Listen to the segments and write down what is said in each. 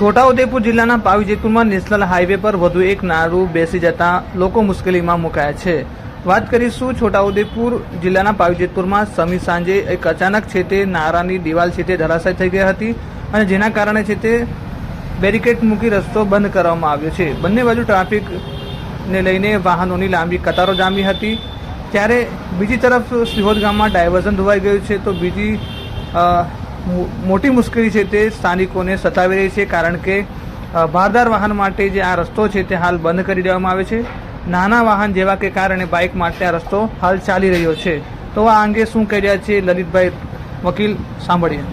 છોટાઉદેપુર જિલ્લાના પાવી જેતપુરમાં national highway પર વધુ એક નાળું બેસી જતા લોકો મુશ્કેલીમાં મુકાયા છે. વાત કરીશું છોટાઉદેપુર જિલ્લાના પાવી જેતપુરમાં સમી સાંજે એક અચાનક છે તે નારાની દિવાલ છે તે ધરાશાય થઈ ગઈ હતી અને જેના કારણે છે તે બેરિકેડ મૂકી રસ્તો બંધ કરવામાં આવ્યો છે. બંને બાજુ ટ્રાફિકને લઈને વાહનોની લાંબી કતારો જામી હતી. ત્યારે બીજી તરફ સિહોદ ગામમાં ડાયવર્ઝન ધોવાઈ ગયું છે તો બીજી મોટી મુશ્કેલી છે તે સ્થાનિકોને સતાવી રહી છે કારણ કે ભારદાર વાહન માટે જે આ રસ્તો છે તે હાલ બંધ કરી દેવામાં આવે છે. નાના વાહન જેવા કે કાર અને બાઇક માટે આ રસ્તો હાલ ચાલી રહ્યો છે. તો આ અંગે શું કહી રહ્યા છે લલિતભાઈ વકીલ? સાંભળીએ.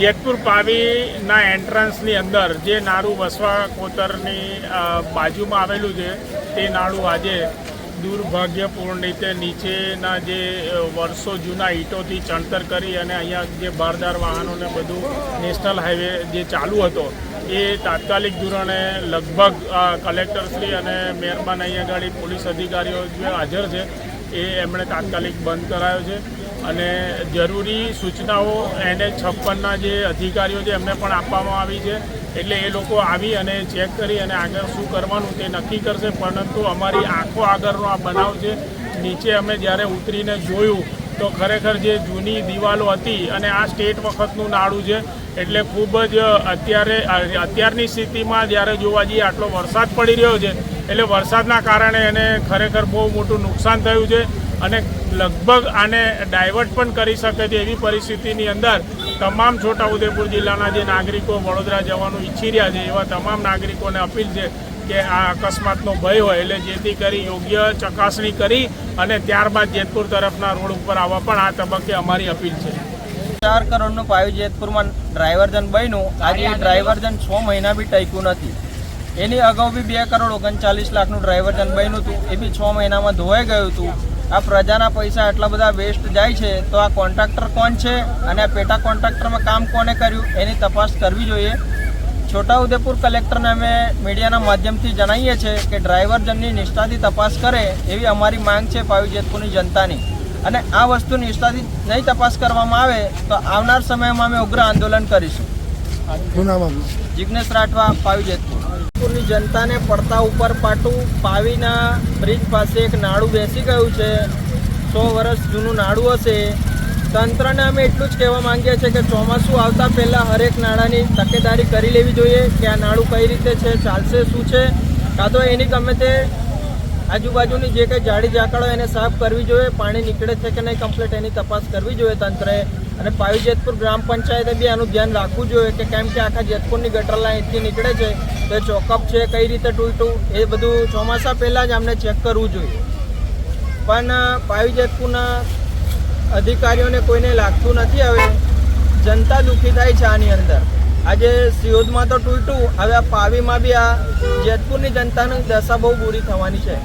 જેતપુર પાવીના એન્ટ્રન્સની અંદર જે નાળું વસવા કોતરની બાજુમાં આવેલું છે, તે નાળું આજે દુર્ભાગ્યપૂર્ણ રીતે નીચેના જે વર્ષો જૂના ઈંટોથી ચણતર કરી અને અહીંયા જે બારદાર વાહનોને બધું નેશનલ હાઈવે જે ચાલુ હતો, એ તાત્કાલિક ધોરણે લગભગ કલેક્ટરશ્રી અને મહેરબાન અહીંયા આગળ પોલીસ અધિકારીઓ જે હાજર છે, એ એમણે તાત્કાલિક બંધ કરાયો છે. અને જરૂરી સૂચનાઓ એને છપ્પનના જે અધિકારીઓ છે, એમને પણ આપવામાં આવી છે. એટલે એ લોકો આવી અને ચેક કરી અને આગળ શું કરવાનું તે નક્કી કરશે. પરંતુ અમારી આંખો આગળનો આ બનાવ છે, નીચે અમે જ્યારે ઉતરીને જોયું, તો ખરેખર જે જૂની દિવાલો હતી અને આ સ્ટેટ વખતનું નાળું છે, એટલે ખૂબ જ અત્યારે, અત્યારની સ્થિતિમાં જ્યારે જોવા જઈએ આટલો વરસાદ પડી રહ્યો છે, એટલે વરસાદના કારણે એને ખરેખર બહુ મોટું નુકસાન થયું છે. અને લગભગ આને ડાયવર્ટ પણ કરી શકે છે એવી પરિસ્થિતિની અંદર તમામ છોટાઉદેપુર જિલ્લાના જે નાગરિકો વડોદરા જવાનું ઈચ્છી રહ્યા છે, એવા તમામ નાગરિકોને અપીલ છે કે આ અકસ્માતનો ભય હોય એટલે જેથી કરી યોગ્ય ચકાસણી કરી અને ત્યારબાદ જેતપુર તરફના રોડ ઉપર આવવા પણ આ તબક્કે અમારી અપીલ છે. ચાર કરોડનું પાયું જેતપુરમાં ડ્રાઈવરજન બન્યું. આજે ડ્રાઈવરજન છ મહિના બી ટક્યું નથી. એની અગાઉ બી બે કરોડ ઓગણચાલીસ લાખનું ડ્રાઈવરજન બન્યું હતું. એ બી છ મહિનામાં ધોવાઈ ગયું હતું. આ પ્રજાના પૈસા આટલા બધા વેસ્ટ જાય છે તો આ કોન્ટ્રાક્ટર કોણ છે અને આ પેટા કોન્ટ્રાક્ટરમાં કામ કોને કર્યું એની તપાસ કરવી જોઈએ. છોટાઉદેપુર કલેક્ટરને અમે મીડિયાના માધ્યમથી જણાવીએ છીએ કે ડ્રાઈવરજનની નિષ્ઠાથી તપાસ કરે એવી અમારી માંગ છે પાવી જેતપુરની જનતાની. અને આ વસ્તુ નિષ્ઠાથી નહીં તપાસ કરવામાં આવે તો આવનાર સમયમાં અમે ઉગ્ર આંદોલન કરીશું. જિજ્ઞેશ જિગ્નેશ રાઠવા પાવી જેતપુર જેતપુરની જનતાને પડતા ઉપર પાટું પાવીના બ્રિજ પાસે એક નાડું બેસી ગયું છે. સો વર્ષ જૂનું નાળું હશે. તંત્રને અમે એટલું જ કહેવા માંગીએ છીએ કે ચોમાસું આવતા પહેલાં હરેક નાણાંની તકેદારી કરી લેવી જોઈએ કે આ નાળું કઈ રીતે છે, ચાલશે, શું છે. કાં તો એની ગમે તે આજુબાજુની જે કંઈ જાડી ઝાકળ એને સાફ કરવી જોઈએ, પાણી નીકળે છે કે નહીં, કમ્પ્લીટ એની તપાસ કરવી જોઈએ તંત્રએ. અને પાવી જેતપુર ગ્રામ પંચાયતે બી આનું ધ્યાન રાખવું જોઈએ કે કેમ કે આખા જેતપુરની ગટર લાઈન નીકળે છે તો ચોકઅપ છે, કઈ રીતે તૂટું એ બધું ચોમાસા પહેલાં જ આમને ચેક કરવું જોઈએ. પણ પાવી જેતપુરના અધિકારીઓને કોઈને લાગતું નથી હવે. જનતા દુઃખી થાય છે આની અંદર. આજે સિયોદમાં તો તૂટ્યું, હવે આ પાવીમાં બી આ જેતપુરની જનતાની દશા બહુ બુરી થવાની છે.